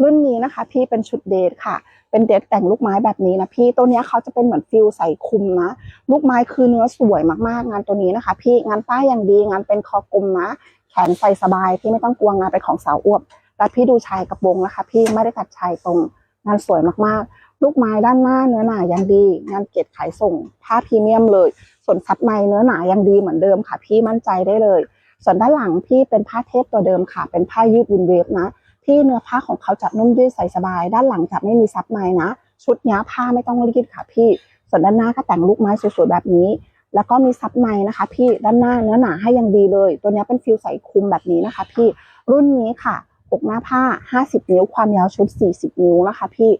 รุ่นนี้นะคะพี่เป็นชุดเดทค่ะ เป็นเดทแต่งลูกไม้แบบนี้นะพี่ตัวนี้เขาจะเป็นเหมือนฟิลใส่คุมนะ ลูกไม้คือเนื้อสวยมากๆ งานตัวนี้นะคะ พี่งานป้ายอย่างดีงานเป็นคอกลมนะ แขนใส่สบายพี่ไม่ต้องกลัวงานเป็นของสาวอวบแล้วพี่ดูชายกระโปรงนะคะ พี่ไม่ได้ตัดชายตรงงานสวยมากๆ ลูกไม้ด้านหน้าเนื้อหนาอยังดี งานเกล็ดขายส่งผ้าพรีเมียมเลย ส่วนซับในเนื้อหนาอยังดีเหมือนเดิมค่ะ พี่มั่นใจได้เลย ส่วนด้านหลังพี่เป็นผ้าเทปตัวเดิมค่ะ เป็นผ้ายืดวินเวฟนะ ที่เนื้อผ้าของเขาจะนุ่มยืดใส่สบาย ด้านหลังจะไม่มีซับในนะ ชุดเนี้ยผ้าไม่ต้องรีดค่ะพี่ ส่วนด้านหน้าก็แต่งลูกไม้สวยๆแบบนี้ แล้วก็มีซับในนะคะ พี่ด้านหน้าเนื้อหนาให้ยังดีเลย ตัวเนี้ยเป็นฟิลใส่คุมแบบนี้นะคะ พี่รุ่นนี้ค่ะอกหน้าผ้า 50 นิ้ว ความยาวชุด 40 นิ้วนะคะ พี่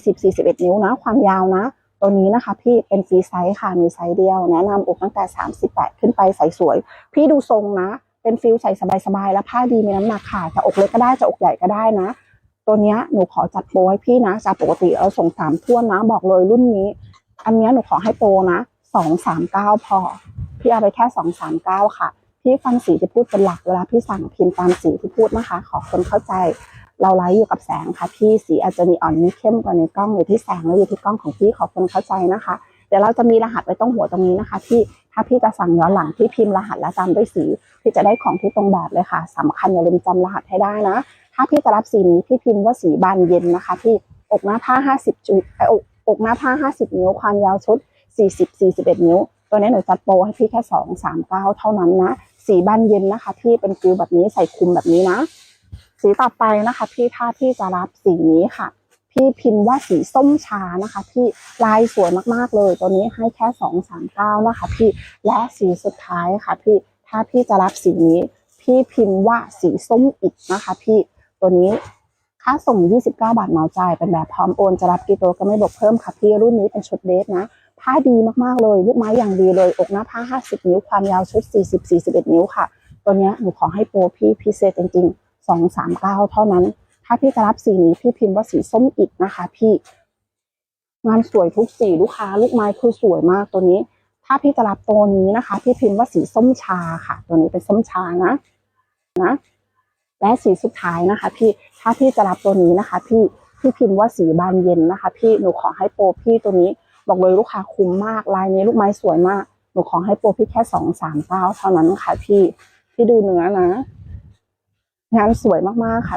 40 41 นิ้วนะ ความยาวนะ ตัวนี้นะคะพี่เป็นฟรีไซส์ค่ะ มีไซส์เดียว แนะนำอกตั้งแต่ 38 ขึ้นไปใส่สวย พี่ดูทรงนะ เป็นฟิลใส่สบายๆแล้วผ้าดีมีน้ำหนักค่ะจะอกเล็กก็ได้จะอกใหญ่ก็ได้นะ ตัวเนี้ยหนูขอจัดโปรให้พี่นะจากปกติเราส่งสามท่วนนะ บอกเลยรุ่นนี้ อันเนี้ยหนูขอให้โปรนะสองสามเก้าพอ พี่เอาไปแค่สองสามเก้าค่ะ พี่ฟังสีที่พูดเป็นหลักเวลาพี่สั่งพิมพ์ตามสีที่พูดนะคะ ขอคนเข้าใจ เราไลฟ์อยู่กับแสงค่ะ พี่สีอาจจะมีอ่อนมีเข้มกว่าในกล้องอยู่ที่แสงและอยู่ที่กล้องของพี่ขอคนเข้าใจนะคะเดี๋ยวเราจะมีรหัสไว้ตรงหัวตรงนี้นะคะพี่ ถ้าพี่จะสั่งย้อนหลังพี่พิมพ์รหัสและตามด้วยสีพี่จะได้ของที่ตรงแบบเลยค่ะสำคัญอย่าลืมจำรหัสให้ได้นะ ถ้าพี่จะรับสีนี้พี่พิมพ์ว่าสีบานเย็นนะคะพี่อกหน้าผ้า 50 จุดเอ้ยอกอกหน้าผ้า 50 นิ้วความยาวชุด 40 41 นิ้ว ตัวนี้หนูจัดโปรให้พี่แค่ 2 3 9 เท่านั้นนะ สีบานเย็นนะคะ พี่เป็นฟิลแบบนี้ใส่คุมแบบนี้นะ สีต่อไปนะคะ พี่ถ้าพี่จะรับสีนี้ค่ะ พี่พิมพ์ว่าสีส้มชานะคะ พี่ลายสวยมากๆเลย ตัวนี้ให้แค่สองสามเก้านะคะพี่และสีสุดท้ายค่ะพี่ถ้าพี่จะรับสีนี้ พี่พิมพ์ว่าสีส้มอีกนะคะ พี่ตัวนี้ค่าส่ง 29 บาทเหมาจ่ายเป็นแบบพร้อมโอนจะรับกี่ตัวก็ไม่บวกเพิ่มค่ะพี่รุ่นนี้เป็นชุดเดทนะผ้าดีมากๆเลยลูกไม้อย่างดีเลย อกหน้าผ้า 50 นิ้วความยาวชุด 40 41 นิ้วค่ะ ตัวนี้หนูขอให้โปรพี่พิเศษจริงๆ 2 3 9 เท่านั้น ถ้าพี่จะรับสีนี้พี่พิมพ์ว่าสีส้มอิดนะคะ พี่ งานสวยทุกสีลูกค้า ลูกไม้คือสวยมากตัวนี้ ถ้าพี่จะรับตัวนี้นะคะ พี่พิมพ์ว่าสีส้มชาค่ะ ตัวนี้เป็นส้มชานะนะและสีสุดท้ายนะคะ พี่ถ้าพี่จะรับตัวนี้นะคะ พี่พี่พิมพ์ว่าสีบานเย็นนะคะ พี่หนูขอให้โปรพี่ตัวนี้บอกเลยลูกค้าคุ้มมากลายนี้ลูกไม้สวยมากหนูขอให้โปรพี่แค่สองสามเก้าเท่านั้นค่ะพี่พี่ดูเนื้อนะ งานสวยมากๆค่ะ